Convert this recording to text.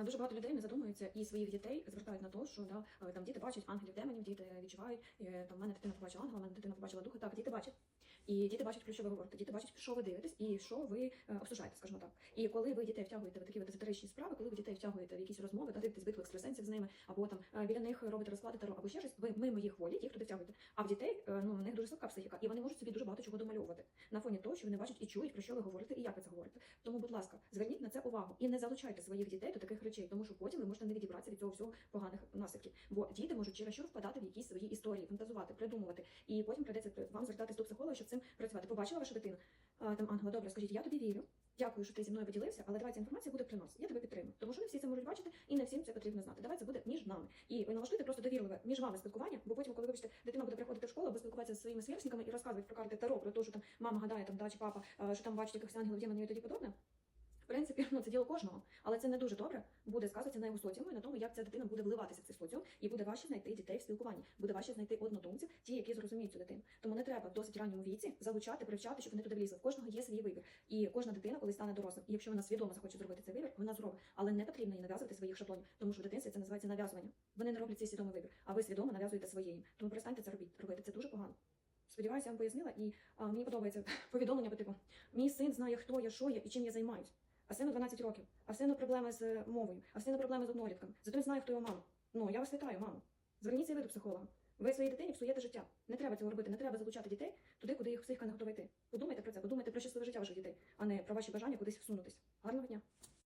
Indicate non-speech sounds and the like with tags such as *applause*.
Дуже багато людей не задумуються і своїх дітей звертають на те, що да, е, там діти бачать ангелів демонів, діти відчувають. е, Там мене дитина побачила ангела, мене дитина побачила духа. Так, діти бачать. І діти бачать, про що ви говорите. Діти бачать, що ви дивитесь і що ви е, обсуждаєте, скажімо так. І коли ви дітей втягуєте в такі от езотеричні справи, коли ви дітей втягуєте в якісь розмови, да, дивитесь битву екстрасенсів з ними, або там е, біля них робите розклади таро, або ще щось, ви мимо їх волі, їх туди втягуєте. А в дітей е, ну в них дуже слабка психіка, і вони можуть собі дуже багато чого домальовувати на фоні того, що вони бачать і чують, про що ви говорите, і як ви це говорите. Тому, будь ласка, зверніть на це увагу і не залучайте своїх дітей до таких речей, тому що потім ви можете не відібратися від цього всього поганих наслідків. Бо діти можуть через що впадати в якісь свої історії, фантазувати, придумувати, і потім прийдеться вам звертатись до психолога, щоб цим працювати. Побачила вашу дитину. Там Ангела, добре, скажіть, я тобі вірю. Дякую, що ти зі мною поділився, але давай ця інформація буде при нас. Я тебе підтримую. Тому що не всі це можуть бачити, і не всім це потрібно знати. Давай це буде між нами. І ви налаштуйте просто довірливе між вами спілкування, бо потім, коли вибачте, дитина буде приходити в школу, або спілкуватися зі своїми сверстниками і розказувати про карти Таро, про те, що там мама гадає, там да, чи папа, що там бачить якихось ангелів, демонів і тоді подобне. В принципі, ну це діло кожного, але це не дуже добре буде сказуватися на його соціуму і на тому, як ця дитина буде вливатися в цей соціум, і буде важче знайти дітей в спілкуванні, буде важче знайти однодумців, ті, які зрозуміють цю дитину. Тому не треба в досить ранньому віці залучати, привчати, щоб вони туди влізли. В кожного є свій вибір, і кожна дитина, коли стане дорослим, і якщо вона свідомо захоче зробити цей вибір, вона зробить, але не потрібно їй нав'язувати своїх шаблонів, тому що в дитинстві це називається нав'язування. Вони не роблять цей свідомий вибір, а ви свідомо нав'язуєте своєї. Тому перестаньте це робити. Робити це дуже погано. Сподіваюся, я вам пояснила, і а, мені подобається *laughs* повідомлення по типу: мій син знає, хто я, що я і чим я займаюсь. А сину 12 років, а сину проблеми з е, мовою, а сину проблеми з однолітками. Зато він знає, хто його мама. Ну, я вас вітаю, мамо. Зверніться і ви до психолога. Ви своїй дитині псуєте життя. Не треба цього робити, не треба залучати дітей туди, куди їх психіка не готова йти. Подумайте про це, подумайте про щасливе життя ваших дітей, а не про ваші бажання кудись всунутись. Гарного дня!